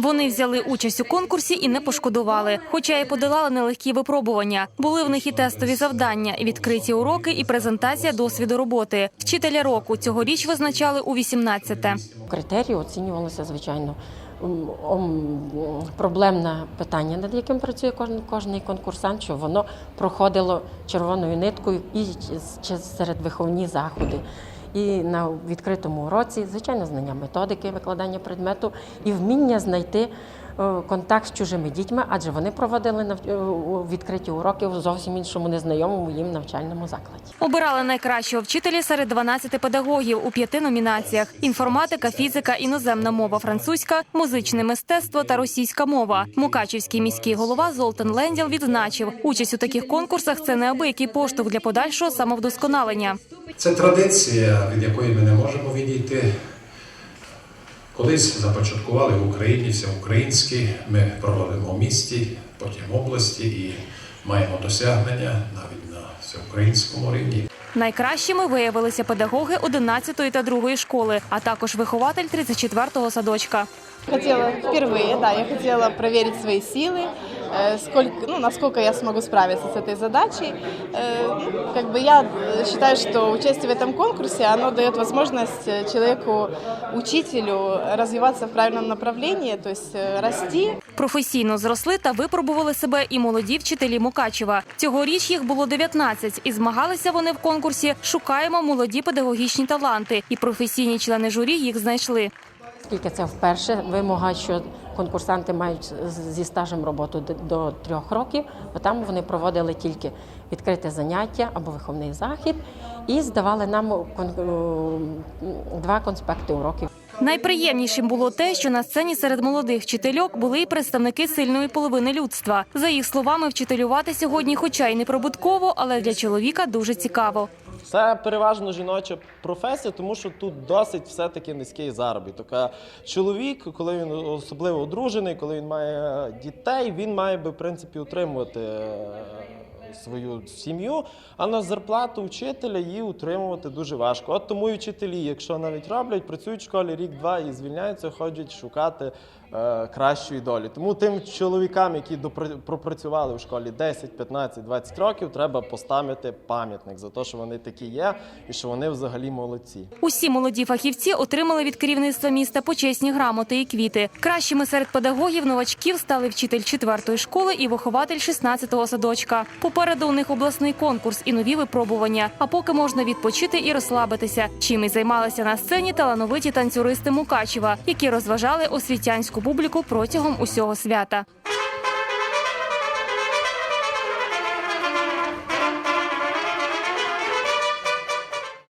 Вони взяли участь у конкурсі і не пошкодували, хоча й подолали нелегкі випробування. Були в них і тестові завдання, і відкриті уроки, і презентація досвіду роботи. Вчителя року цьогоріч визначали у 18-те. Критерії оцінювалися, звичайно. Проблемне питання, над яким працює кожен кожний конкурсант, що воно проходило червоною ниткою і серед виховні заходи. І на відкритому уроці, звичайно, знання методики викладання предмету і вміння знайти е, контакт з чужими дітьми, адже вони проводили е, відкриті уроки в зовсім іншому незнайомому їм навчальному закладі. Обирали найкращого вчителя серед 12 педагогів у п'яти номінаціях: інформатика, фізика, іноземна мова, французька, музичне мистецтво та російська мова. Мукачівський міський голова Золтан Ленділ відзначив, участь у таких конкурсах це неабиякий поштовх для подальшого самовдосконалення. Це традиція, від якої ми не можемо відійти. Колись започаткували в Україні всеукраїнські, ми проводимо в місті, потім в області і маємо досягнення навіть на всеукраїнському рівні. Найкращими виявилися педагоги 11 та 2 школи, а також вихователь 34-го садочка. Хотела впервые, да, я хотела проверить свои силы, э, сколько, ну, насколько я смогу справиться с этой задачей. Э, ну, как бы я э, считаю, что участие в этом конкурсе, оно дает возможность э, человеку, учителю развиваться в правильном направлении, то есть э, расти, Професійно зросли та випробували себе і молоді вчителі Мукачева. Цьогоріч їх було 19, і змагалися вони в конкурсі Шукаємо молоді педагогічні таланти. І професійні члени журі їх знайшли. Оскільки це вперше вимога, що конкурсанти мають зі стажем роботу до трьох років, бо там вони проводили тільки відкрите заняття або виховний захід і здавали нам е, два конспекти уроків. Найприємнішим було те, що на сцені серед молодих вчительок були і представники сильної половини людства. За їх словами, вчителювати сьогодні, хоча й не прибутково, але для чоловіка дуже цікаво. Це переважно жіноча професія, тому що тут досить все-таки низький заробіток. А чоловік, коли він особливо одружений, коли він має дітей, він має би в принципі утримувати е, свою сім'ю. А на зарплату вчителя її утримувати дуже важко. От тому і вчителі, якщо навіть роблять, працюють в школі рік-два і звільняються, ходять шукати е, кращої долі. Тому тим чоловікам, які пропрацювали в школі 10, 15, 20 років, треба поставити пам'ятник за те, що вони такі є, і що вони взагалі молодці. Усі молоді фахівці отримали від керівництва міста почесні грамоти і квіти. Кращими серед педагогів новачків стали вчитель 4-ї школи і вихователь 16-го садочка. Попереду у них обласний конкурс і нові випробування. А поки можна відпочити і розслабитися. Чим і займалися на сцені талановиті танцюристи Мукачева, які розважали освітянську публіку протягом усього свята.